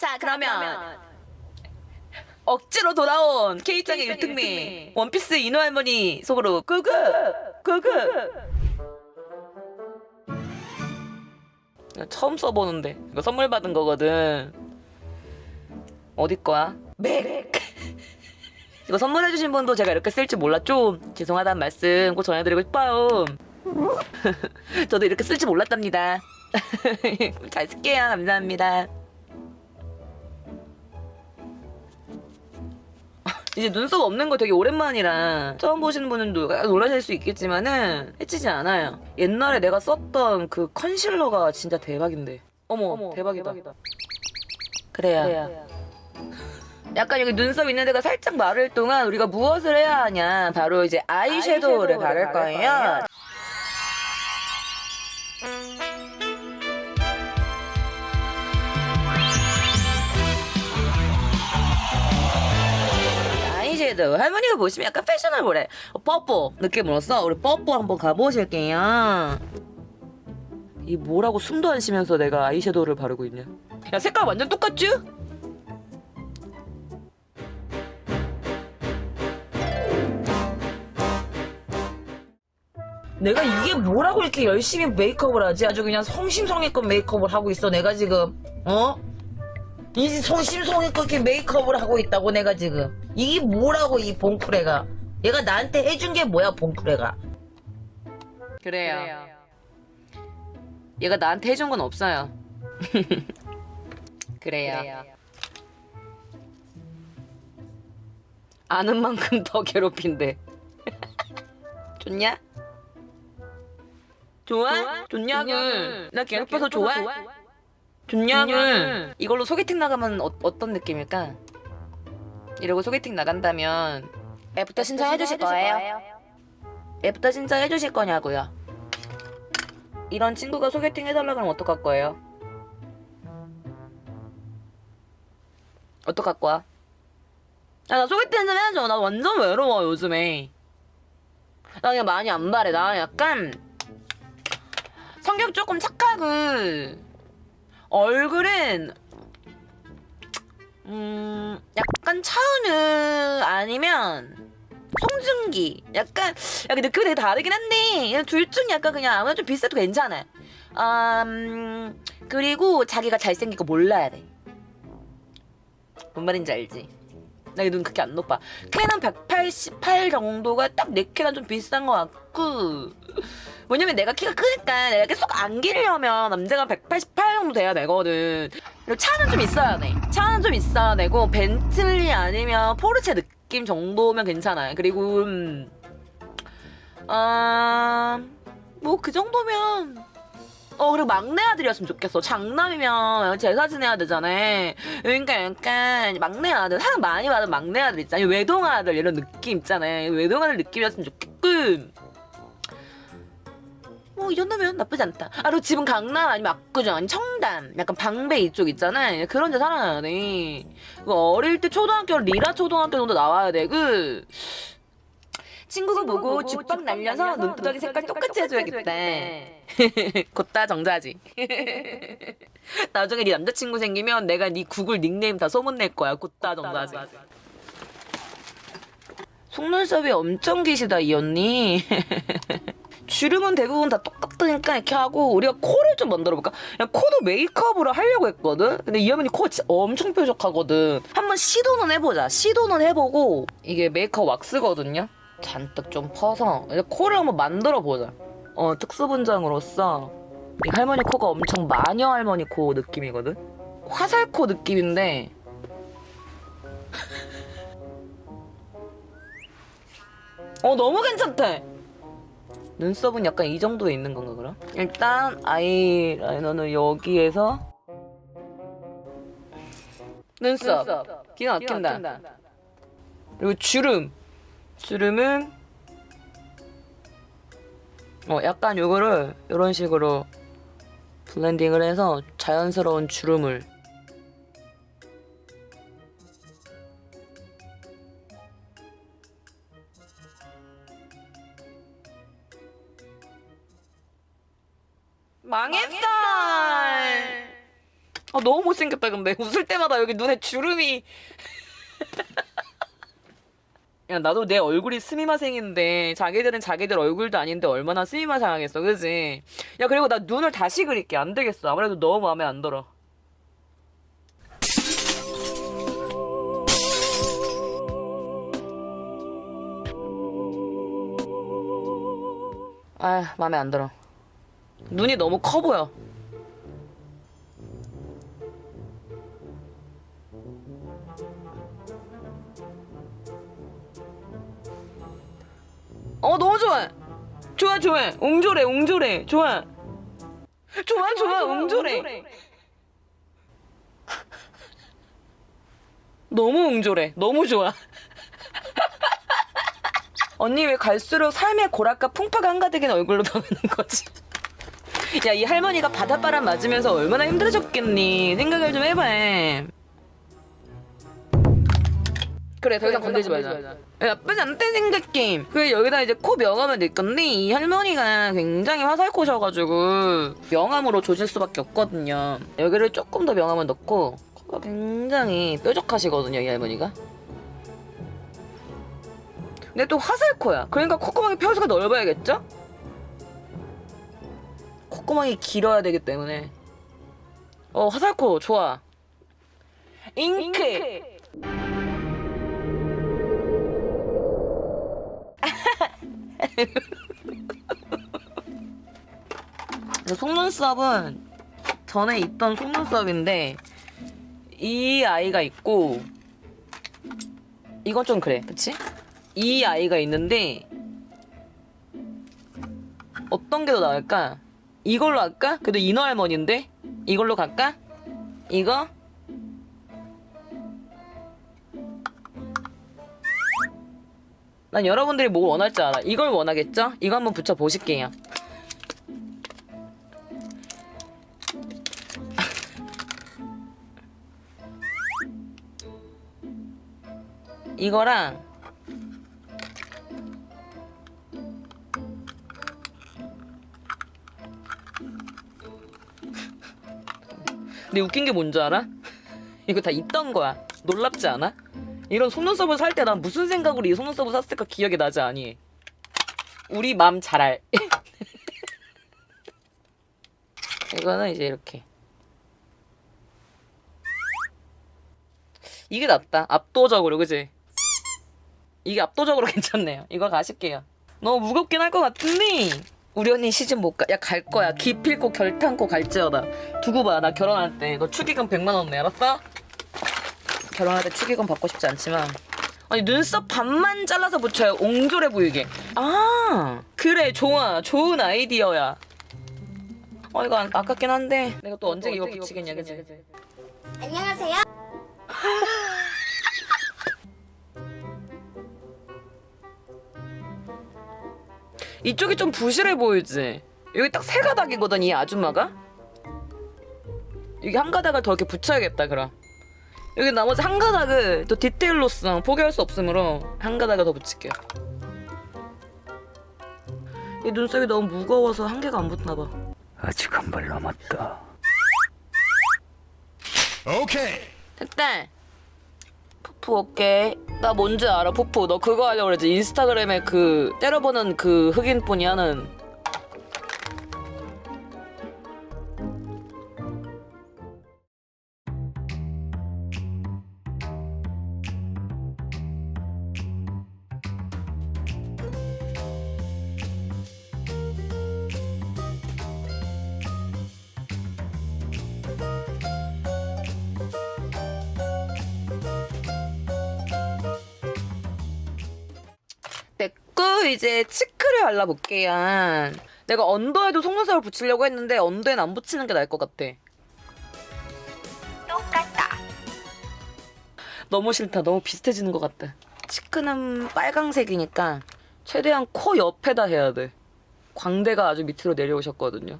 자 그러면 억지로 돌아온 K장의 일등미 원피스 인호 할머니 속으로 끄그 끄그. 처음 써보는데. 이거 선물 받은 거거든. 어디 거야? 맥. 이거 선물해주신 분도 제가 이렇게 쓸 줄 몰랐죠? 죄송하다는 말씀 꼭 전해드리고 싶어요. 저도 이렇게 쓸 줄 몰랐답니다. 잘 쓸게요. 감사합니다 이제 눈썹 없는 거 되게 오랜만이라 처음 보시는 분들도 약간 놀라실 수 있겠지만은 해치지 않아요. 옛날에 내가 썼던 그 컨실러가 진짜 대박인데. 어머, 대박이다. 그래야. 약간 여기 눈썹 있는 데가 살짝 마를 동안 우리가 무엇을 해야 하냐? 바로 이제 아이섀도우를 바를 거예요. 아이섀도우 할머니가 보시면 약간 패셔너블해 어, 뽀뽀 느낌으로써 우리 뽀뽀 한번 가보실게요 이 뭐라고 숨도 안 쉬면서 내가 아이섀도우를 바르고 있냐 야 색깔 완전 똑같쥬? 내가 이게 뭐라고 이렇게 열심히 메이크업을 하지? 아주 그냥 성심성의껏 메이크업을 하고 있어 내가 지금 어? 이 성심성의껏 이렇게 메이크업을 하고 있다고 내가 지금. 이게 뭐라고 이 봉크레가? 얘가 나한테 해준 게 뭐야 봉크레가? 그래요. 얘가 나한테 해준 건 없어요. 그래요. 아는 만큼 더 괴롭힌대. 좋냐? 좋아? 좋냐고. 나 괴롭혀서 좋아? 좋냐고 이걸로 소개팅 나가면 어, 어떤 느낌일까? 이러고 소개팅 나간다면 애프터 신청해 주실 거예요? 애프터 신청해 주실 거냐고요? 이런 친구가 소개팅 해달라 그러면 어떡할 거예요? 어떡할 거야? 야, 나 소개팅 좀 해야죠. 나 완전 외로워, 요즘에. 나 그냥 많이 안 바래. 나 약간 성격 조금 착하고 얼굴은 음 약간 차은우 아니면 송중기 약간 약간 느낌이 되게 다르긴 한데 그냥 둘 중에 약간 그냥 아무래도 좀 비슷해도 괜찮아. 음 그리고 자기가 잘생기고 몰라야 돼. 뭔 말인지 알지? 나이눈 그렇게 안 높아. 키는 188 정도가 딱 내 키랑 좀 비슷한 것 같고. 왜냐면 내가 키가 크니까 내가 계속 안기려면 남자가 188 정도 돼야 되거든. 그리고 차는 좀 있어야 돼. 차는 좀 있어야 되고 벤틀리 아니면 포르체 느낌 정도면 괜찮아요. 그리고 음, 아 뭐 그 정도면 어 그리고 막내 아들이었으면 좋겠어. 장남이면 제사 지내야 되잖아. 그러니까 약간 막내 아들 사랑 많이 받은 막내 아들 있잖아. 외동 아들 이런 느낌 있잖아. 외동 아들 느낌이었으면 좋겠고. 뭐이 정도면 나쁘지 않다. 아 그리고 집은 강남 아니면 압구정 아니 청담 약간 방배 이쪽 있잖아. 그런 데 살아야 돼. 그 어릴 때 초등학교 리라 초등학교 정도 나와야 돼. 그 친구가 보고 죽박 날려서 눈두덩이 색깔 똑같이 해줘야겠다. 곧다 정자지. 나중에 네 남자친구 생기면 내가 네 구글 닉네임 다 소문낼 거야. 곧다 정자지. 속눈썹이 엄청 기시다 이 언니. 주름은 대부분 다 똑같으니까 이렇게 하고 우리가 코를 좀 만들어 볼까? 그냥 코도 메이크업으로 하려고 했거든. 근데 이 언니 코 진짜 엄청 뾰족하거든. 한번 시도는 해보자. 시도는 해보고 이게 메이크업 왁스거든요. 잔뜩 좀 퍼서 이제 코를 한번 만들어 보자. 어 특수 분장으로서 이 할머니 코가 엄청 마녀 할머니 코 느낌이거든. 화살 코 느낌인데 어 너무 괜찮대. 눈썹은 약간 이 정도에 있는 건가 그럼? 일단 아이라이너는 여기에서 눈썹 기가 막힌다. 그리고 주름 주름은 어 약간 요거를 이런 식으로 블렌딩을 해서 자연스러운 주름을. 망했어. 아아 너무 못생겼다 근데. 웃을 때마다 여기 눈에 주름이 야 나도 내 얼굴이 스미마생인데 자기들은 자기들 얼굴도 아닌데 얼마나 스미마생하겠어 그지? 야 그리고 나 눈을 다시 그릴게. 안 되겠어. 아무래도 너무 마음에 안 들어. 아 마음에 안 들어. 눈이 너무 커 보여 어 너무 좋아 좋아 좋아. 웅졸해 웅졸해. 좋아. 좋아 좋아 웅졸해. 너무 웅졸해. 너무 좋아. 언니 왜 갈수록 삶의 고락과 풍파가 한가득인 얼굴로 변하는 거지? 야 이 할머니가 바닷바람 맞으면서 얼마나 힘들어졌겠니? 생각을 좀 해봐. 그래 더 이상 건들지 말자. 야, 나쁘지 않대 생각해 그래 여기다 이제 코 명함을 넣을 건데 이 할머니가 굉장히 화살코셔가지고 명함으로 조질 수밖에 없거든요. 여기를 조금 더 명함을 넣고 코가 굉장히 뾰족하시거든요 이 할머니가. 근데 또 화살코야. 그러니까 콧구멍이 펴수가 넓어야겠죠? 콧구멍이 길어야 되기 때문에. 어 화살코 좋아. 잉크. 그 속눈썹은 전에 있던 속눈썹인데 이 아이가 있고 이건 좀 그래 그치? 이 아이가 있는데 어떤 게 더 나을까? 이걸로 할까? 그래도 인어 할머니인데 이걸로 갈까? 이거? 난 여러분들이 뭐 원할지 알아. 이걸 원하겠죠? 이거 한번 붙여 보실게요. 이거랑 근데 웃긴 게 뭔지 알아? 이거 다 있던 거야. 놀랍지 않아? 이런 속눈썹을 살 때 난 무슨 생각으로 이 속눈썹을 샀을까 기억이 나지 않니? 우리 맘 잘 알. 이거는 이제 이렇게. 이게 낫다. 압도적으로, 그지? 이게 압도적으로 괜찮네요. 이거 가실게요. 너무 무겁긴 할 것 같은데 우리 언니 시즌 못 가. 야 갈 거야. 기필코 결탄코 갈지어다. 두고 봐. 나 결혼할 때 너 축의금 100만 원 내. 알았어? 결혼할 때 축의금 받고 싶지 않지만 아니 눈썹 반만 잘라서 붙여요. 옹졸해 보이게. 아 그래 좋아. 좋은 아이디어야. 어 이거 안- 아깝긴 한데 내가 또 언제 이거 붙이겠냐 그지? 안녕하세요. 이쪽이 좀 부실해 보이지? 여기 딱 세 가닥이거든 이 아줌마가 여기 한 가닥을 더 이렇게 붙여야겠다 그럼 여기 나머지 한 가닥을 또 디테일로서 포기할 수 없으므로 한 가닥을 더 붙일게요. 이 눈썹이 너무 무거워서 한 개가 안 붙나 봐. 아직 한 발 남았다. 오케이. 됐다. 푸푸 오케이 나 뭔지 알아? 푸푸. 너 그거 하려고 그러지. 인스타그램에 그 때려보는 그 흑인분이 하는 이제 치크를 발라볼게요. 내가 언더에도 속눈썹을 붙이려고 했는데 언더에는 안 붙이는 게 나을 것 같아. 똑같다. 너무 싫다. 너무 비슷해지는 것 같다. 치크는 빨강색이니까 최대한 코 옆에다 해야 돼. 광대가 아주 밑으로 내려오셨거든요.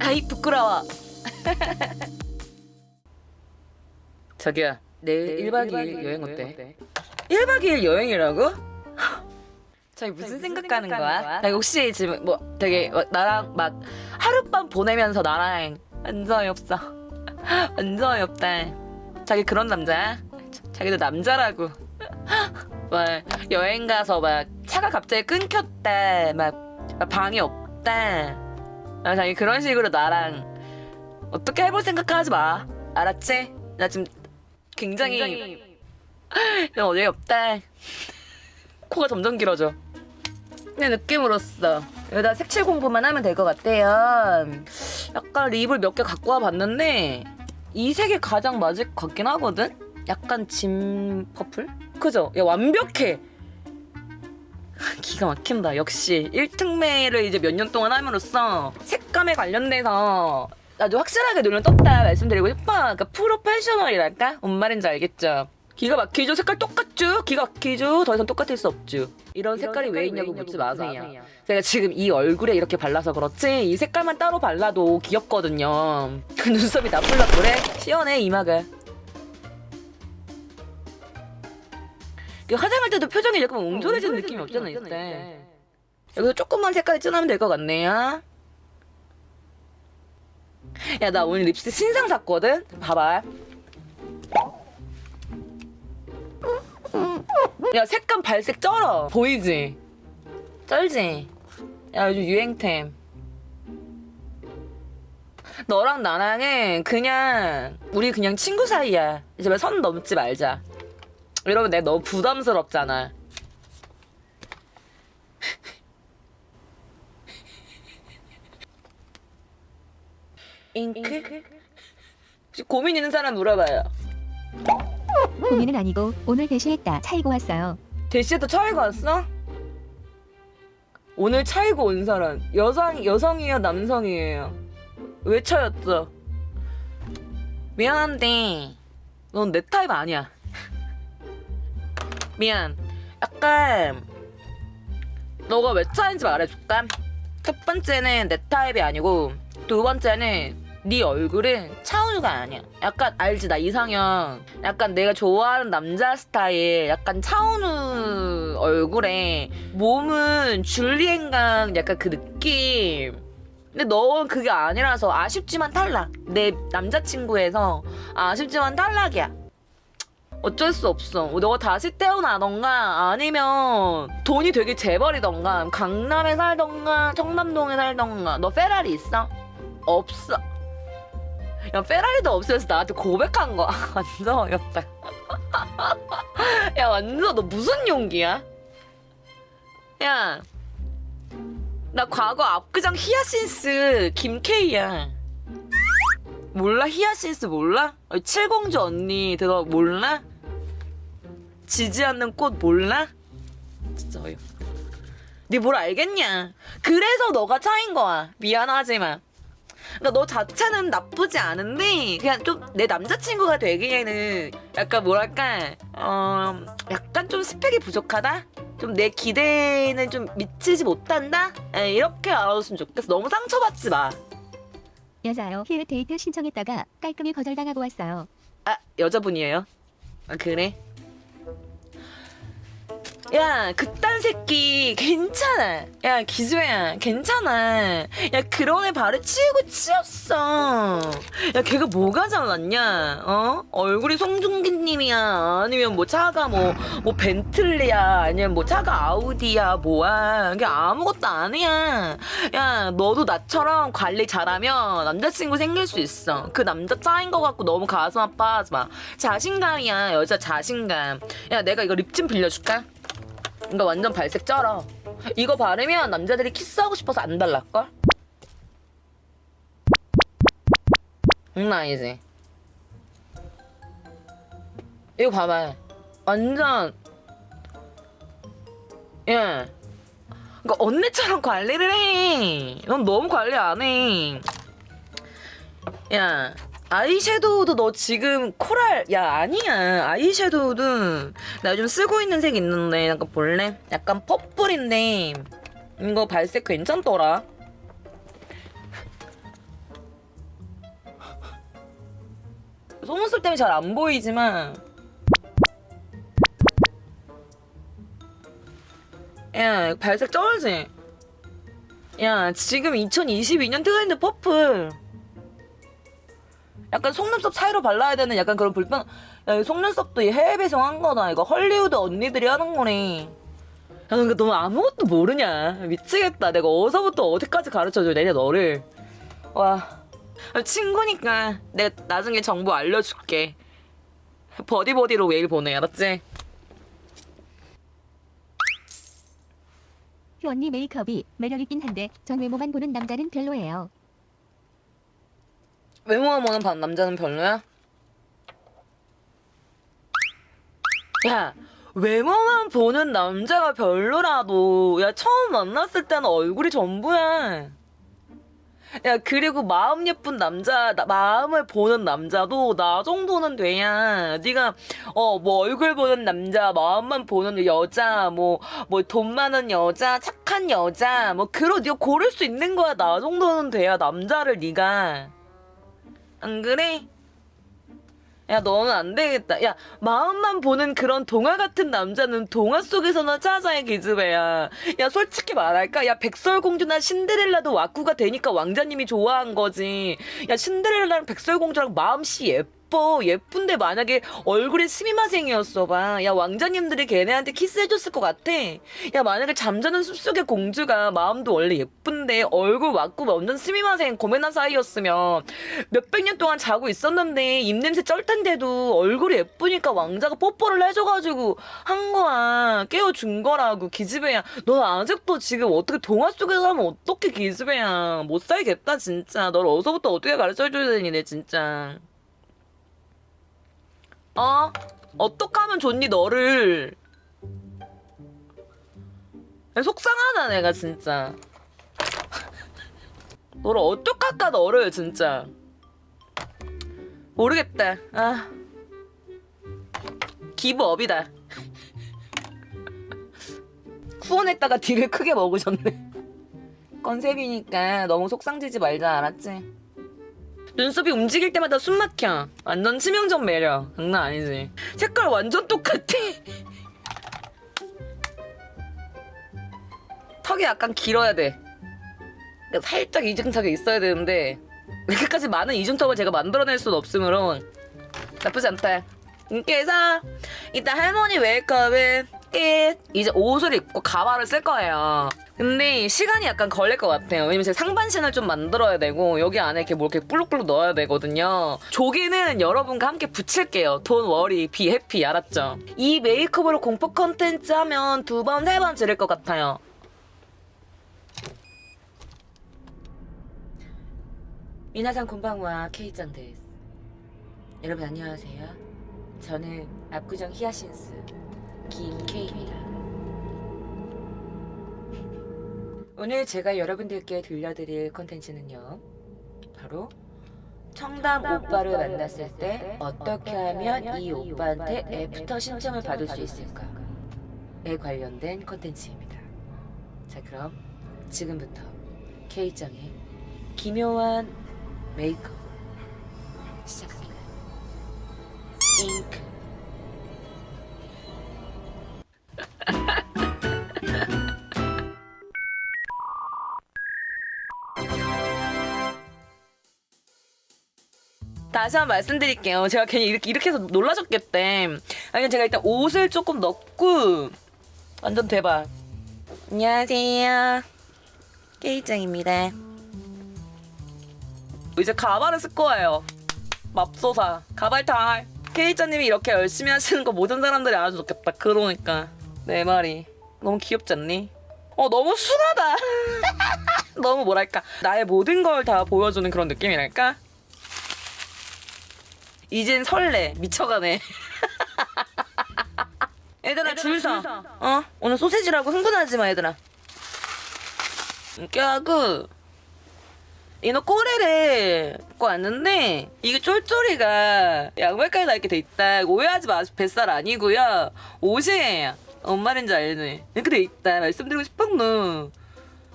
아이 부끄러워. 자기야 내일 1박 2일 여행 어때? 1박 2일 여행이라고? 자기 무슨 생각하는 거야? 자기 혹시 지금 뭐 되게 막 나랑 막 하룻밤 보내면서 나랑 완전 어이없어. 완전 어이없다. 자기 그런 남자야? 자- 자기도 남자라고. 막 여행 가서 막 차가 갑자기 끊겼다. 막, 막 방이 없다. 아, 자기 그런 식으로 나랑 어떻게 해볼 생각하지 마. 알았지? 나 지금 굉장히, 그냥 어디 없다. 코가 점점 길어져. 내 느낌으로써 여기다 색칠 공부만 하면 될 것 같아요. 약간 립을 몇 개 갖고 와 봤는데 이 색이 가장 맞을 것 같긴 하거든. 약간 진 퍼플? 그죠? 야 완벽해. 기가 막힌다. 역시 1특매를 이제 몇 년 동안 함으로써 색감에 관련돼서 아주 확실하게 눈을 떴다 말씀드리고 싶어. 그러니까 프로페셔널이랄까? 뭔 말인지 알겠죠? 기가 막히죠? 색깔 똑같죠? 기가 막히죠? 더 이상 똑같을 수 없죠. 이런 색깔이 왜 있냐고 묻지 마세요. 제가 지금 이 얼굴에 이렇게 발라서 그렇지 이 색깔만 따로 발라도 귀엽거든요. 그 눈썹이 나쁠나쁘래? 시원해 이마가. 그 화장할 때도 표정이 약간 옹졸해지는 느낌이 없잖아 이때. 여기서 조금만 색깔이 진하면 될 것 같네요. 야 나 오늘 립스틱 신상 샀거든. 봐봐. 야 색감 발색 쩔어. 보이지? 쩔지? 야 요즘 유행템. 너랑 나랑은 그냥 우리 그냥 친구 사이야. 제발 선 넘지 말자. 여러분 내가 너무 부담스럽잖아. 잉크? 혹시 고민 있는 사람 물어봐요. 고민은 아니고 오늘 대시했다 차이고 왔어요. 대시에도 차이가 왔어? 오늘 차이고 온 사람 여성 여성이에요 남성이에요? 왜 차였어? 미안한데 넌 내 타입 아니야. 미안. 약간 너가 왜 차인지 말해줄까? 첫 번째는 내 타입이 아니고 두 번째는 네 얼굴은 차은우가 아니야. 약간 알지 나 이상형. 약간 내가 좋아하는 남자 스타일. 약간 차은우 얼굴에 몸은 줄리엔강 약간 그 느낌. 근데 넌 그게 아니라서 아쉽지만 탈락. 내 남자친구에서 아쉽지만 탈락이야. 어쩔 수 없어. 너가 다시 태어나던가 아니면 돈이 되게 재벌이던가 강남에 살던가 청담동에 살던가 너 페라리 있어? 없어. 야 페라리도 없어서 나한테 고백한 거야. 완전 어이없다. 야 완전 너 무슨 용기야? 야. 나 과거 압구정 히아신스 김케이야. 몰라 히아신스 몰라? 어, 칠공주 언니 들어 몰라? 지지 않는 꽃 몰라? 진짜 어이없다. 니뭘 알겠냐? 그래서 너가 차인 거야. 미안하지만. 그러니까 너 자체는 나쁘지 않은데 그냥 좀 내 남자친구가 되기에는 약간 뭐랄까 어 약간 좀 스펙이 부족하다. 좀 내 기대에는 좀 미치지 못한다. 에, 이렇게 알아줬으면 좋겠어. 너무 상처받지 마. 여자요 히읗 데이트 신청했다가 깔끔히 거절당하고 왔어요. 아 여자분이에요? 아 그래? 야 그딴 새끼 괜찮아. 야 기수야 괜찮아. 야 그런 애 발에 치우고 치웠어. 야 걔가 뭐가 잘났냐? 어? 얼굴이 송중기님이야. 아니면 뭐 차가 뭐 뭐 벤틀리야. 아니면 뭐 차가 아우디야. 뭐야. 이게 아무것도 아니야. 야 너도 나처럼 관리 잘하면 남자친구 생길 수 있어. 그 남자 짜인 거 갖고 너무 가슴 아파하지 마. 자신감이야 여자 자신감. 야 내가 이거 립 좀 빌려줄까? 이거 완전 발색 쩔어 이거 바르면 남자들이 키스하고 싶어서 안 달랄걸? 장난 아니지 이거 봐봐 완전 예 그러니까 언니처럼 관리를 해. 넌 너무 관리 안 해. 야, 아이섀도우도 너 지금 코랄, 야, 아니야. 아이섀도우도 나 요즘 쓰고 있는 색 있는데, 잠깐 볼래? 약간 퍼플인데, 이거 발색 괜찮더라. 속눈썹 때문에 잘 안 보이지만, 야, 발색 쩔지? 야, 지금 2022년 트렌드 퍼플. 약간 속눈썹 사이로 발라야 되는 약간 그런 불편. 야, 이 속눈썹도 이 해외 배송한 거다. 이거 헐리우드 언니들이 하는 거네. 야, 그러니까 너 아무것도 모르냐? 미치겠다. 내가 어디서부터 어디까지 가르쳐줘, 내가 너를. 와. 아, 친구니까 내가 나중에 정보 알려줄게. 버디버디로 메일 보내, 알았지? 휴 언니 메이크업이 매력있긴 한데 전 외모만 보는 남자는 별로예요. 외모만 보는 반 남자는 별로야? 야, 외모만 보는 남자가 별로라도, 야, 처음 만났을 때는 얼굴이 전부야. 야, 그리고 마음 예쁜 남자, 나- 마음을 보는 남자도 나 정도는 돼야. 네가 어, 뭐 얼굴 보는 남자, 마음만 보는 여자, 뭐 뭐 돈 많은 여자, 착한 여자, 뭐 그런 네가 고를 수 있는 거야. 나 정도는 돼야 남자를 네가. 안 그래? 야, 너는 안 되겠다. 야, 마음만 보는 그런 동화 같은 남자는 동화 속에서나 찾아야 기집애야. 야, 솔직히 말할까? 야, 백설공주나 신데렐라도 와꾸가 되니까 왕자님이 좋아한 거지. 야, 신데렐라랑 백설공주랑 마음씨 예뻐. 예쁜데 만약에 얼굴이 스미마생이었어 봐. 야, 왕자님들이 걔네한테 키스해줬을 것 같아. 야, 만약에 잠자는 숲속의 공주가 마음도 원래 예쁜데 얼굴 와꾸 완전 스미마생 고메나 사이였으면 몇백 년 동안 자고 있었는데 입냄새 쩔텐데도 얼굴이 예쁘니까 왕자가 뽀뽀를 해줘가지고 한 거야. 깨워준 거라고 기집애야. 넌 아직도 지금 어떻게 동화 속에서 하면 어떻게 기집애야? 못 살겠다 진짜. 널 어디서부터 어떻게 가르쳐줘야 되니 내 진짜 어? 어떻게 하면 좋니 너를? 야, 속상하다 내가 진짜. 너를 어떡 할까 너를 진짜. 모르겠다. 아. 기브업이다. 후원했다가 딜을 크게 먹으셨네. 컨셉이니까 너무 속상지지 말자 알았지? 눈썹이 움직일 때마다 숨 막혀. 완전 치명적 매력 장난 아니지. 색깔 완전 똑같아. 턱이 약간 길어야 돼. 그러니까 살짝 이중턱이 있어야 되는데 이렇게까지 많은 이중턱을 제가 만들어낼 수는 없으므로 나쁘지 않다. 그래서 일단 할머니 메이크업은 끝. 이제 옷을 입고 가발을 쓸 거예요. 근데 시간이 약간 걸릴 것 같아요. 왜냐면 제가 상반신을 좀 만들어야 되고 여기 안에 이렇게 뭐 이렇게 볼록볼록 넣어야 되거든요. 조개는 여러분과 함께 붙일게요. 돈 워리 비 해피 알았죠? 이 메이크업으로 공포 컨텐츠 하면 두 번 세 번 지를 것 같아요. 미나상 곤방와 케이짱 데스. 여러분 안녕하세요. 저는 압구정 히아신스 김케이입니다. 오늘 제가 여러분들께 들려드릴 컨텐츠는요. 바로 청담 오빠를 만났을 때 어떻게 하면 이 오빠한테 애프터 신청을 받을 수 있을까에 관련된 컨텐츠입니다. 자 그럼 지금부터 K짱의 기묘한 메이크업 시작합니다. 잉크 다시 한번 말씀드릴게요. 제가 괜히 이렇게, 이렇게 해서 놀라셨겠대. 아니, 제가 일단 옷을 조금 넣고, 완전 대박. 안녕하세요. 케이짱입니다. 이제 가발을 쓸 거예요. 맙소사. 가발 탈. 케이짱님이 이렇게 열심히 하시는 거 모든 사람들이 알아줘 좋겠다. 그러니까. 내 말이. 너무 귀엽지 않니? 어, 너무 순하다. 너무 뭐랄까. 나의 모든 걸 다 보여주는 그런 느낌이랄까? 이젠 설레. 미쳐가네. 얘들아 줄 서. 어? 오늘 소세지라고 흥분하지 마 얘들아. 이렇게 하고. 이너 꼬레를 입고 왔는데 이게 쫄쫄이가 양말까지 나 이렇게 돼 있다. 오해하지 마. 뱃살 아니고요. 옷이에요 뭔 말인지 알지? 이렇게 돼 있다. 말씀드리고 싶었노.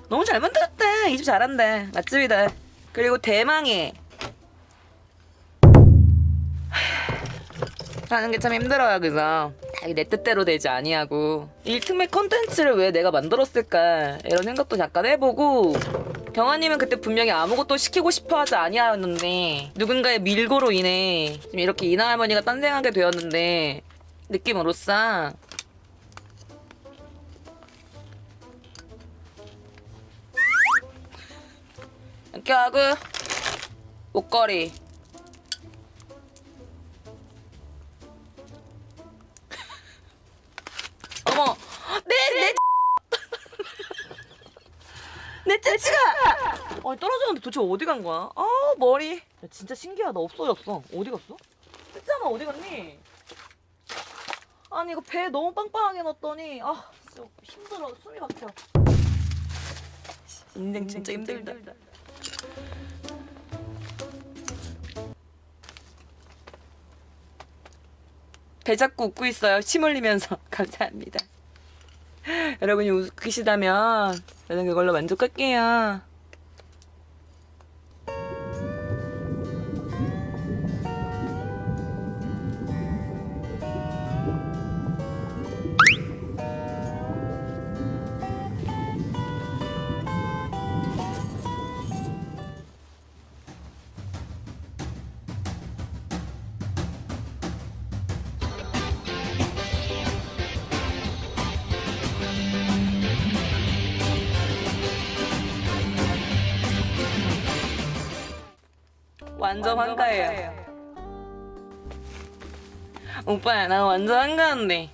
너무 잘 만들었다. 이 집 잘한다. 맛집이다. 그리고 대망의 하는 게 참 힘들어요. 그래서 자기 내 뜻대로 되지 아니하고. 일틈의 컨텐츠를 왜 내가 만들었을까? 이런 생각도 잠깐 해보고. 경아님은 그때 분명히 아무것도 시키고 싶어 하지 아니하였는데 누군가의 밀고로 인해 지금 이렇게 이나 할머니가 탄생하게 되었는데 느낌으로써. 이렇게 하고 목걸이 내 찌찌가! 아 떨어졌는데 도대체 어디 간 거야? 아 머리. 야, 진짜 신기하다. 없어졌어. 어디 갔어? 찌찌마 어디 갔니? 아니 이거 배 너무 빵빵하게 넣었더니 아 진짜 힘들어. 숨이 막혀 인생 진짜 힘들다. 배 잡고 웃고 있어요. 침 흘리면서. 감사합니다 여러분이 웃기시다면 저는 그걸로 만족할게요. 완전 한가해요. 오빠야, 나 완전 한가한데.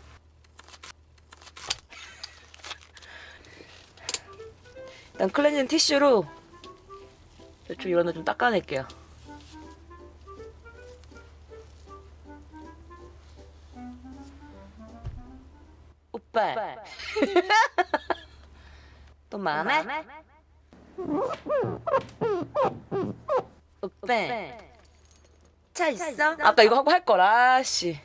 일단 클렌징 티슈로 대충 이런 데좀 닦아낼게요. 오빠. 또 많아? 오빠. 차 있어? 아까 이거 하고 할 거라, 씨.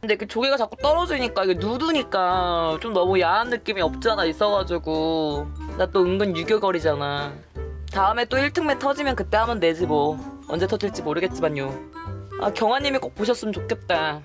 근데 그 조개가 자꾸 떨어지니까 이게 누드니까 좀 너무 야한 느낌이 없잖아 있어가지고. 나 또 은근 유교거리잖아. 다음에 또 1등매 터지면 그때 하면 되지 뭐. 언제 터질지 모르겠지만요. 아 경아님이 꼭 보셨으면 좋겠다